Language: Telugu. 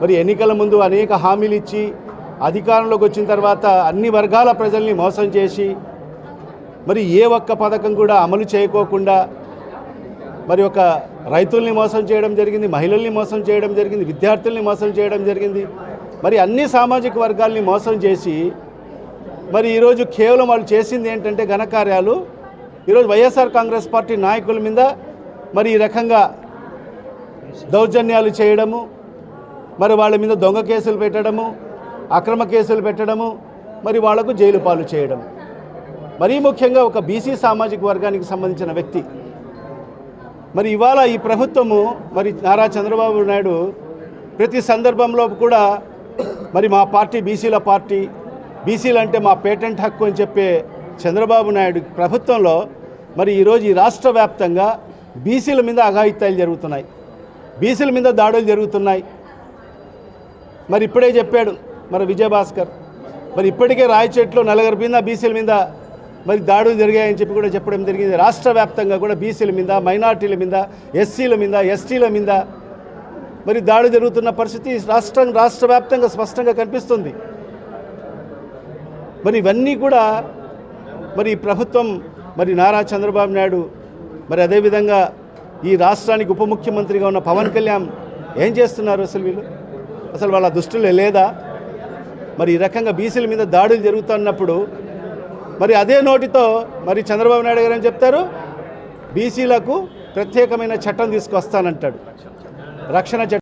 మరి ఎన్నికల ముందు అనేక హామీలు ఇచ్చి అధికారంలోకి వచ్చిన తర్వాత అన్ని వర్గాల ప్రజల్ని మోసం చేసి మరి ఏ ఒక్క పథకం కూడా అమలు చేయకోకుండా మరి ఒక రైతుల్ని మోసం చేయడం జరిగింది మహిళల్ని మోసం చేయడం జరిగింది విద్యార్థుల్ని మోసం చేయడం జరిగింది మరి అన్ని సామాజిక వర్గాల్ని మోసం చేసి మరి ఈరోజు కేవలం వాళ్ళు చేసింది ఏంటంటే ఘనకార్యాలు. ఈరోజు వైఎస్ఆర్ కాంగ్రెస్ పార్టీ నాయకుల మీద మరి ఈ రకంగా దౌర్జన్యాలు చేయడము మరి వాళ్ళ మీద దొంగ కేసులు పెట్టడము అక్రమ కేసులు పెట్టడము మరి వాళ్ళకు జైలు పాలు చేయడం. మరీ ముఖ్యంగా ఒక బీసీ సామాజిక వర్గానికి సంబంధించిన వ్యక్తి. మరి ఇవాళ ఈ ప్రభుత్వము మరి నారా చంద్రబాబు నాయుడు ప్రతి సందర్భంలో కూడా మరి మా పార్టీ బీసీల పార్టీ బీసీలు అంటే మా పేటెంట్ హక్కు అని చెప్పే చంద్రబాబు నాయుడు ప్రభుత్వంలో మరి ఈరోజు ఈ రాష్ట్ర వ్యాప్తంగా బీసీల మీద అఘాయిత్యాలు జరుగుతున్నాయి. బీసీల మీద దాడులు జరుగుతున్నాయి. మరి ఇప్పుడే చెప్పాడు మరి విజయభాస్కర్. మరి ఇప్పటికే రాయచేట్లో నలుగురు మీద బీసీల మీద మరి దాడులు జరిగాయని చెప్పి కూడా చెప్పడం జరిగింది. రాష్ట్ర వ్యాప్తంగా కూడా బీసీల మీద మైనార్టీల మీద ఎస్సీల మీద ఎస్టీల మీద మరి దాడులు జరుగుతున్న పరిస్థితి రాష్ట్రం రాష్ట్ర వ్యాప్తంగా స్పష్టంగా కనిపిస్తుంది. మరి ఇవన్నీ కూడా మరి ప్రభుత్వం మరి నారా చంద్రబాబు నాయుడు మరి అదేవిధంగా ఈ రాష్ట్రానికి ఉప ముఖ్యమంత్రిగా ఉన్న పవన్ కళ్యాణ్ ఏం చేస్తున్నారు అసలు వీళ్ళు? అసలు వాళ్ళ దుష్టులు లేదా? మరి ఈ రకంగా బీసీల మీద దాడులు జరుగుతున్నప్పుడు మరి అదే నోటితో మరి చంద్రబాబు నాయుడు గారు ఏం చెప్తారు? బీసీలకు ప్రత్యేకమైన చట్టం తీసుకొస్తానంటాడు. రక్షణ చట్టం